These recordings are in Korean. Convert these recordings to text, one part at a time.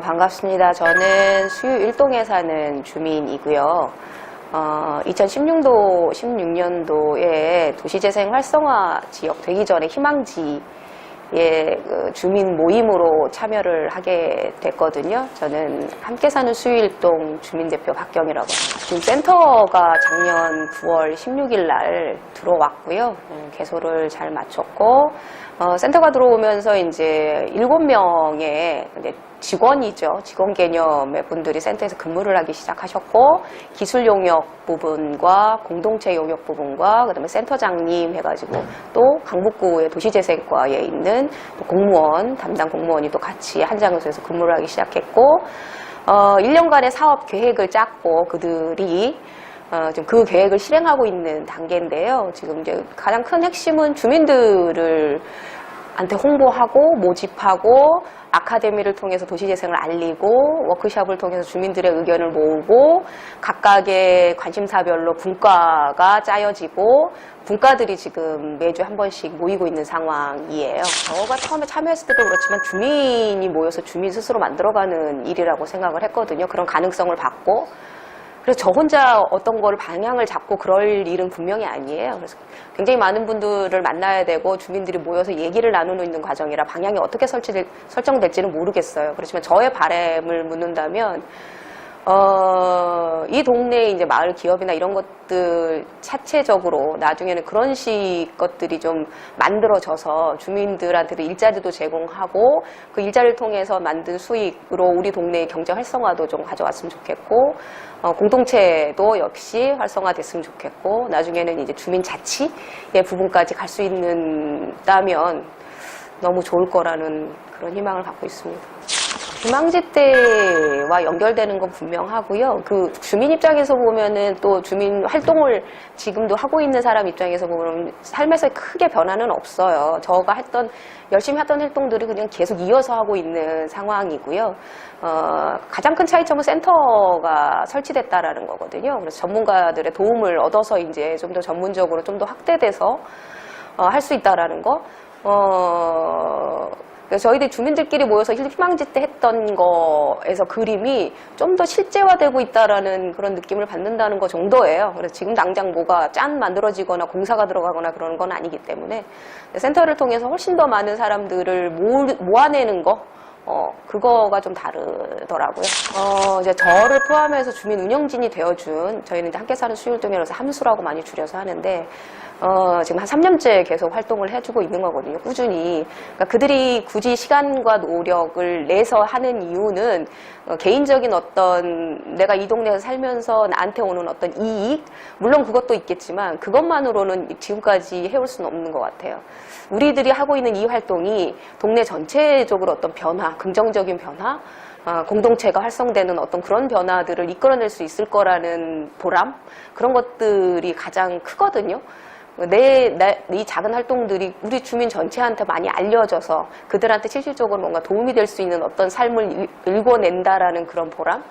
반갑습니다. 저는 수유 일동에 사는 주민이고요. 어, 2016도, 16년도에 도시재생 활성화 지역 되기 전에 희망지에 그 주민 모임으로 참여를 하게 됐거든요. 저는 함께 사는 수유일동 주민대표 박경이라고 합니다. 지금 센터가 작년 9월 16일 날 들어왔고요. 음, 개소를 잘 마쳤고, 어, 센터가 들어오면서 이제 7명의 직원이죠. 직원 개념의 분들이 센터에서 근무를 하기 시작하셨고, 기술 용역 부분과 공동체 용역 부분과 그다음에 센터장님 해가지고 또 강북구의 도시재생과에 있는 또 공무원, 담당 공무원이 또 같이 한 장소에서 근무를 하기 시작했고, 어, 1년간의 사업 계획을 짰고 그들이 어, 지금 그 계획을 실행하고 있는 단계인데요. 지금 이제 가장 큰 핵심은 주민들을 한테 홍보하고 모집하고 아카데미를 통해서 도시재생을 알리고 워크숍을 통해서 주민들의 의견을 모으고 각각의 관심사별로 분과가 짜여지고 분과들이 지금 매주 한 번씩 모이고 있는 상황이에요. 저가 처음에 참여했을 때도 그렇지만 주민이 모여서 주민 스스로 만들어가는 일이라고 생각을 했거든요. 그런 가능성을 받고 그래서 저 혼자 어떤 거를 방향을 잡고 그럴 일은 분명히 아니에요. 그래서 굉장히 많은 분들을 만나야 되고 주민들이 모여서 얘기를 나누는 있는 과정이라 방향이 어떻게 설치될, 설정될지는 모르겠어요. 그렇지만 저의 바램을 묻는다면 어, 이 동네에 이제 마을 기업이나 이런 것들 자체적으로 나중에는 그런 식 것들이 좀 만들어져서 주민들한테도 일자리도 제공하고 그 일자리를 통해서 만든 수익으로 우리 동네의 경제 활성화도 좀 가져왔으면 좋겠고 어, 공동체도 역시 활성화됐으면 좋겠고 나중에는 이제 주민 자치의 부분까지 갈 수 있는다면 너무 좋을 거라는 그런 희망을 갖고 있습니다. 때와 연결되는 건 분명하고요. 그 주민 입장에서 보면은 또 주민 활동을 지금도 하고 있는 사람 입장에서 보면 삶에서 크게 변화는 없어요. 저가 했던 열심히 했던 활동들이 그냥 계속 이어서 하고 있는 상황이고요. 어, 가장 큰 차이점은 센터가 설치됐다라는 거거든요. 그래서 전문가들의 도움을 얻어서 이제 좀 더 전문적으로 좀 더 확대돼서 어, 할 수 있다라는 거. 어, 그래서 저희들 주민들끼리 모여서 희망지 때 했던 거에서 그림이 좀 더 실제화되고 있다라는 그런 느낌을 받는다는 거 정도예요. 그래서 지금 당장 뭐가 짠 만들어지거나 공사가 들어가거나 그런 건 아니기 때문에 센터를 통해서 훨씬 더 많은 사람들을 모, 모아내는 거 어, 그거가 좀 다르더라고요. 어, 이제 저를 포함해서 주민 운영진이 되어준, 저희는 이제 함께 사는 수율동이라서 함수라고 많이 줄여서 하는데, 어, 지금 한 3년째 계속 활동을 해주고 있는 거거든요, 꾸준히. 그러니까 그들이 굳이 시간과 노력을 내서 하는 이유는 어, 개인적인 어떤 내가 이 동네에서 살면서 나한테 오는 어떤 이익, 물론 그것도 있겠지만 그것만으로는 지금까지 해올 수는 없는 것 같아요. 우리들이 하고 있는 이 활동이 동네 전체적으로 어떤 변화, 긍정적인 변화, 어, 공동체가 활성되는 어떤 그런 변화들을 이끌어낼 수 있을 거라는 보람 그런 것들이 가장 크거든요. 내, 내, 이 작은 활동들이 우리 주민 전체한테 많이 알려져서 그들한테 실질적으로 뭔가 도움이 될 수 있는 어떤 삶을 일- 읽어낸다라는 그런 보람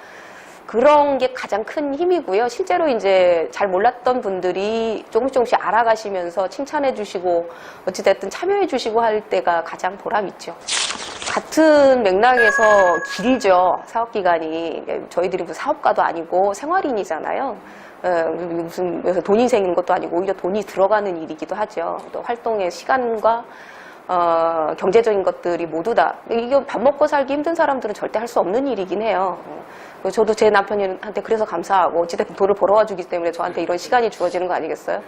그런 게 가장 큰 힘이고요. 실제로 이제 잘 몰랐던 분들이 조금씩 조금씩 알아가시면서 칭찬해 주시고 어찌됐든 참여해 주시고 할 때가 가장 보람 있죠. 같은 맥락에서 길죠. 사업 기간이 저희들이 무슨 사업가도 아니고 생활인이잖아요. 예, 무슨 그래서 돈이 생기는 것도 아니고 오히려 돈이 들어가는 일이기도 하죠. 또 활동의 시간과 어, 경제적인 것들이 모두 다 이게 밥 먹고 살기 힘든 사람들은 절대 할 수 없는 일이긴 해요. 어, 저도 제 남편한테 그래서 감사하고 어찌됐든 돈을 벌어와 주기 때문에 저한테 이런 시간이 주어지는 거 아니겠어요?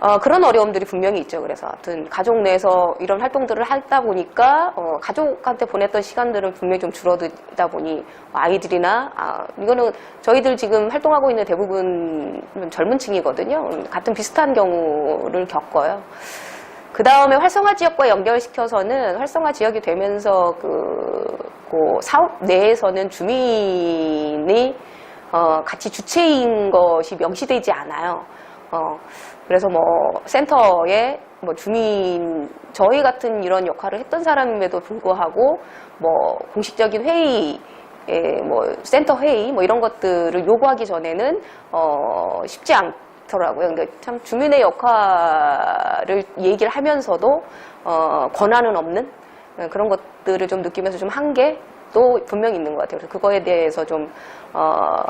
어, 그런 어려움들이 분명히 있죠. 그래서 하여튼 가족 내에서 이런 활동들을 하다 보니까 어, 가족한테 보냈던 시간들은 분명히 좀 줄어들다 보니 아이들이나 아, 이거는 저희들 지금 활동하고 있는 대부분 젊은 층이거든요. 음, 같은 비슷한 경우를 겪어요. 그 다음에 활성화 지역과 연결시켜서는 활성화 지역이 되면서 그, 그 사업 내에서는 주민이 어, 같이 주체인 것이 명시되지 않아요. 어, 그래서 뭐 센터에 뭐 주민 저희 같은 이런 역할을 했던 사람임에도 불구하고 뭐 공식적인 회의 예, 뭐 센터 회의 뭐 이런 것들을 요구하기 전에는 어 쉽지 않더라고요. 그러니까 참 주민의 역할을 얘기를 하면서도 어 권한은 없는 그런 것들을 좀 느끼면서 좀 한계 것도 분명히 있는 것 같아요. 그래서 그거에 대해서 좀 어,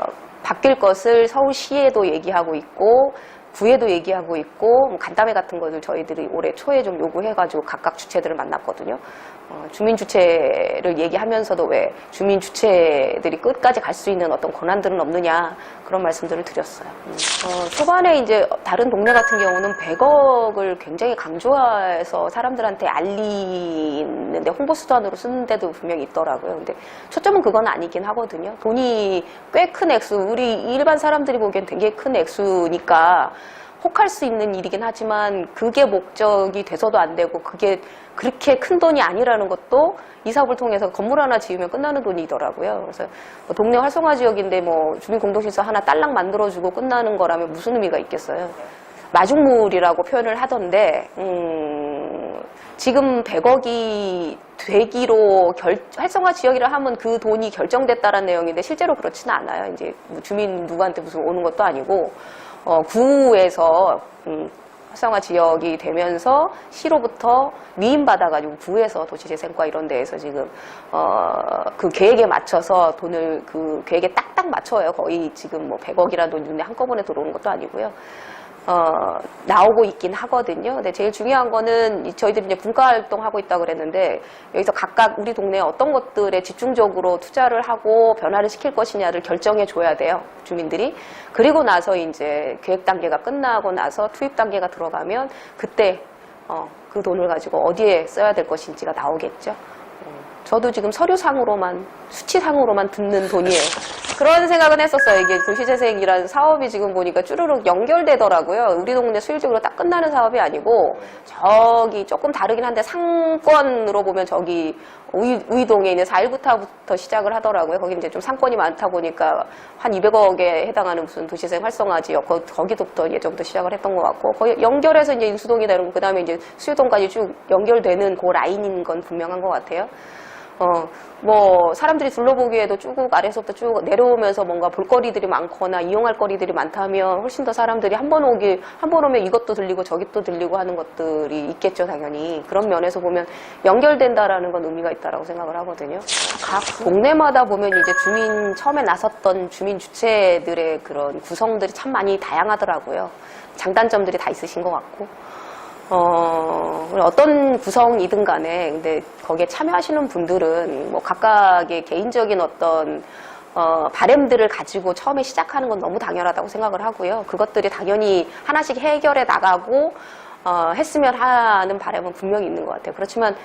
바뀔 것을 서울시에도 얘기하고 있고 구에도 얘기하고 있고 뭐 간담회 같은 것을 저희들이 올해 초에 좀 요구해가지고 각각 주체들을 만났거든요. 어, 주민 주체를 얘기하면서도 왜 주민 주체들이 끝까지 갈 수 있는 어떤 권한들은 없느냐 그런 말씀들을 드렸어요. 음. 어, 초반에 이제 다른 동네 같은 경우는 100억을 굉장히 강조해서 사람들한테 알리는데 홍보 수단으로 쓰는 데도 분명히 있더라고요. 근데 초점은 그건 아니긴 하거든요. 돈이 꽤 큰 액수, 우리 일반 사람들이 보기엔 되게 큰 액수니까 혹할 수 있는 일이긴 하지만 그게 목적이 돼서도 안 되고 그게 그렇게 큰 돈이 아니라는 것도 이 사업을 통해서 건물 하나 지으면 끝나는 돈이더라고요. 그래서 뭐 동네 활성화 지역인데 뭐 주민 공동시설 하나 딸랑 만들어주고 끝나는 거라면 무슨 의미가 있겠어요. 마중물이라고 표현을 하던데 음, 지금 100억이 되기로 결, 활성화 지역이라 하면 그 돈이 결정됐다는 내용인데 실제로 그렇지는 않아요. 이제 뭐 주민 누구한테 무슨 오는 것도 아니고 어, 구에서 음, 활성화 지역이 되면서 시로부터 위임받아가지고 구에서 도시재생과 이런 데에서 지금 어, 그 계획에 맞춰서 돈을 그 계획에 딱딱 맞춰요. 거의 지금 뭐 100억이라도 눈에 한꺼번에 들어오는 것도 아니고요. 어, 나오고 있긴 하거든요. 근데 제일 중요한 거는 이- 저희들이 이제 분과 활동하고 있다고 그랬는데 여기서 각각 우리 동네에 어떤 것들에 집중적으로 투자를 하고 변화를 시킬 것이냐를 결정해 줘야 돼요. 주민들이. 그리고 나서 이제 계획 단계가 끝나고 나서 투입 단계가 들어가면 그때 어, 그 돈을 가지고 어디에 써야 될 것인지가 나오겠죠. 저도 지금 서류상으로만 수치상으로만 듣는 돈이에요. 그런 생각은 했었어요. 이게 도시재생이라는 사업이 지금 보니까 쭈르륵 연결되더라고요. 우리 동네 수일적으로 딱 끝나는 사업이 아니고 저기 조금 다르긴 한데 상권으로 보면 저기 의, 의동에 있는 4일부터부터 시작을 하더라고요. 거기 이제 좀 상권이 많다 보니까 한 200억에 해당하는 무슨 도시재생 활성화 지역 거, 거기도부터 예전부터 시작을 했던 것 같고 거의 연결해서 이제 인수동이 되는 그 다음에 이제 수유동까지 쭉 연결되는 그 라인인 건 분명한 것 같아요. 어, 뭐, 사람들이 둘러보기에도 쭉 아래서부터 쭉 내려오면서 뭔가 볼거리들이 많거나 이용할 거리들이 많다면 훨씬 더 사람들이 한 번 오기, 한 번 오면 이것도 들리고 저것도 들리고 하는 것들이 있겠죠, 당연히. 그런 면에서 보면 연결된다라는 건 의미가 있다라고 생각을 하거든요. 각 동네마다 보면 이제 주민, 처음에 나섰던 주민 주체들의 그런 구성들이 참 많이 다양하더라고요. 장단점들이 다 있으신 것 같고. 어, 어떤 구성이든 간에, 근데 거기에 참여하시는 분들은 뭐 각각의 개인적인 어떤 어, 바램들을 가지고 처음에 시작하는 건 너무 당연하다고 생각을 하고요. 그것들이 당연히 하나씩 해결해 나가고, 어, 했으면 하는 바람은 분명히 있는 것 같아요. 그렇지만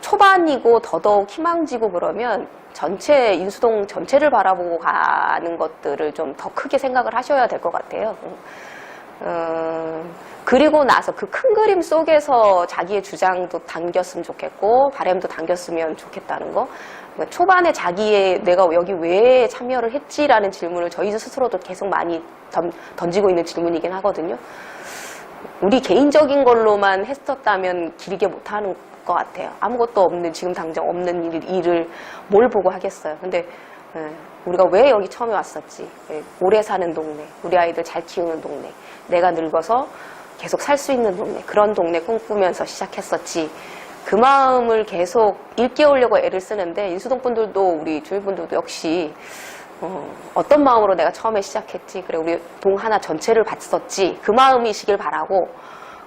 초반이고 더더욱 희망지고 그러면 전체, 인수동 전체를 바라보고 가는 것들을 좀 더 크게 생각을 하셔야 될 것 같아요. 어, 그리고 나서 그 큰 그림 속에서 자기의 주장도 담겼으면 좋겠고 바램도 담겼으면 좋겠다는 거. 그러니까 초반에 자기의 내가 여기 왜 참여를 했지라는 질문을 저희 스스로도 계속 많이 던, 던지고 있는 질문이긴 하거든요. 우리 개인적인 걸로만 했었다면 길게 못하는 것 같아요. 아무것도 없는 지금 당장 없는 일, 일을 뭘 보고 하겠어요. 근데 예, 우리가 왜 여기 처음에 왔었지? 예, 오래 사는 동네, 우리 아이들 잘 키우는 동네, 내가 늙어서 계속 살 수 있는 동네, 그런 동네 꿈꾸면서 시작했었지. 그 마음을 계속 일깨우려고 애를 쓰는데 인수동 분들도 우리 주민 분들도 역시 어, 떤 마음으로 내가 처음에 시작했지. 그래 우리 동 하나 전체를 봤었지. 그 마음이시길 바라고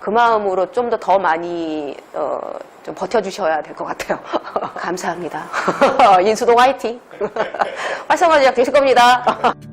그 마음으로 좀더더 많이 어, 좀 버텨주셔야 될 것 같아요. 감사합니다. 인수동 화이팅. 활성화 지역 되실 겁니다.